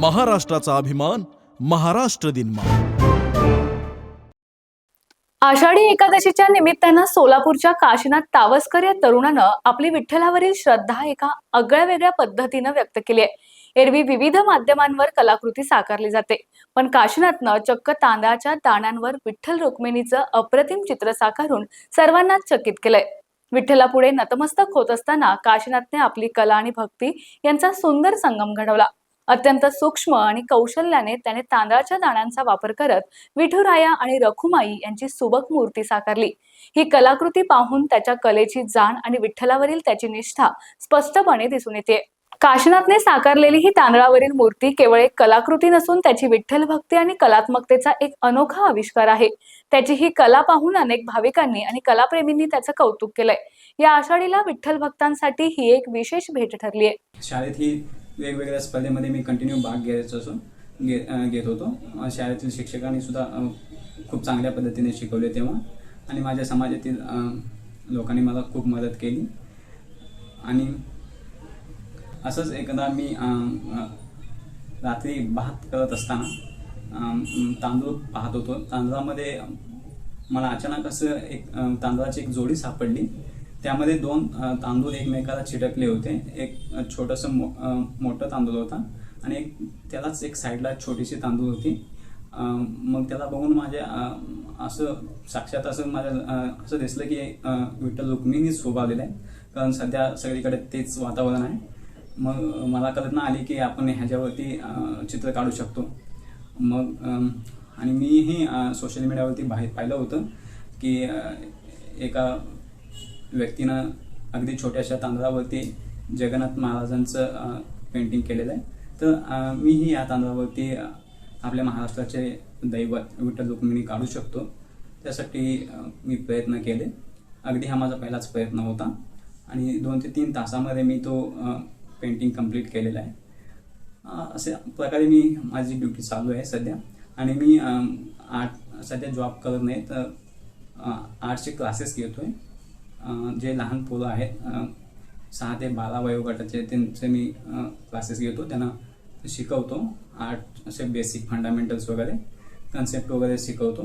महाराष्ट्राचा अभिमान महाराष्ट्र दिन आषाढी एकादशीच्या निमित्तानं सोलापूरच्या काशीनाथ तावसकर या तरुणानं आपली विठ्ठलावरील श्रद्धा एका आगळ्या वेगळ्या पद्धतीनं व्यक्त केली आहे. एरवी विविध माध्यमांवर कलाकृती साकारली जाते. पण काशीनाथनं चक्क तांदळाच्या दाण्यांवर विठ्ठल रुक्मिणीचं अप्रतिम चित्र साकारून सर्वांनाच चकित केलंय. विठ्ठलापुढे नतमस्तक होत असताना काशीनाथने आपली कला आणि भक्ती यांचा सुंदर संगम घडवला. अत्यंत सूक्ष्म आणि कौशल्याने त्याने तांदळाच्या दाण्यांचा वापर करत विठुराया आणि रखुमाई यांची सुबक मूर्ती साकारली. ही कलाकृती पाहून त्याच्या कलेची जाण आणि विठ्ठलावरील त्याची निष्ठा स्पष्टपणे दिसून येते. काशनाथने साकारलेली ही तांदळावरील मूर्ती केवळ एक कलाकृती नसून त्याची विठ्ठल भक्ती आणि कलात्मकतेचा एक अनोखा आविष्कार आहे. त्याची ही कला पाहून अनेक भाविकांनी आणि कलाप्रेमींनी त्याचं कौतुक केलंय. या आषाढीला विठ्ठल भक्तांसाठी ही एक विशेष भेट ठरली आहे शाळेत ही वेगवेगळ्या स्पर्धेमध्ये मी कंटिन्यू भाग घ्यायचो असून घे घेत होतो. शाळेतील शिक्षकांनी सुद्धा खूप चांगल्या पद्धतीने शिकवले तेव्हा. आणि माझ्या समाजातील लोकांनी मला खूप मदत केली. आणि असंच एकदा मी रात्री भात करत असताना तांदूळ पाहत होतो. तांदळामध्ये मला अचानक असं एक तांदळाची एक जोडी सापडली. त्यामध्ये दोन तांदूळ एकमेकाला चिटकले होते. एक छोटंसं मो मोठं तांदूळ होता आणि एक त्यालाच एक साईडला छोटीशी तांदूळ होती. मग त्याला बघून माझ्या असं साक्षात असं माझ्या असं दिसलं की विठ्ठल रुक्मिणीच शोभावलेलं आहे. कारण सध्या सगळीकडे तेच वातावरण आहे. मग मला कल्पना आली की आपण ह्याच्यावरती चित्र काढू शकतो. मग आणि मीही सोशल मीडियावरती बाहेर पाहिलं होतं की एका व्यक्तीनं अगदी छोट्याशा तांदळावरती जगन्नाथ महाराजांचं पेंटिंग केलेलं आहे. तर मीही या तांदळावरती आपल्या महाराष्ट्राचे दैवत विठ्ठल रुक्मिणी काढू शकतो. त्यासाठी मी प्रयत्न केले. अगदी हा माझा पहिलाच प्रयत्न होता. आणि दोन ते तीन तासामध्ये मी तो पेंटिंग कंप्लीट केलेला आहे. अशा प्रकारे मी माझी ड्युटी चालू आहे सध्या. आणि मी आर्ट सध्या जॉब करत नाही तर आर्टचे क्लासेस घेतो आहे जे लहान पोरं आहेत सहा ते बारा वयोगटाचे त्यांचे मी क्लासेस घेतो. त्यांना शिकवतो. आर्ट असे बेसिक फंडामेंटल्स वगैरे कन्सेप्ट वगैरे शिकवतो.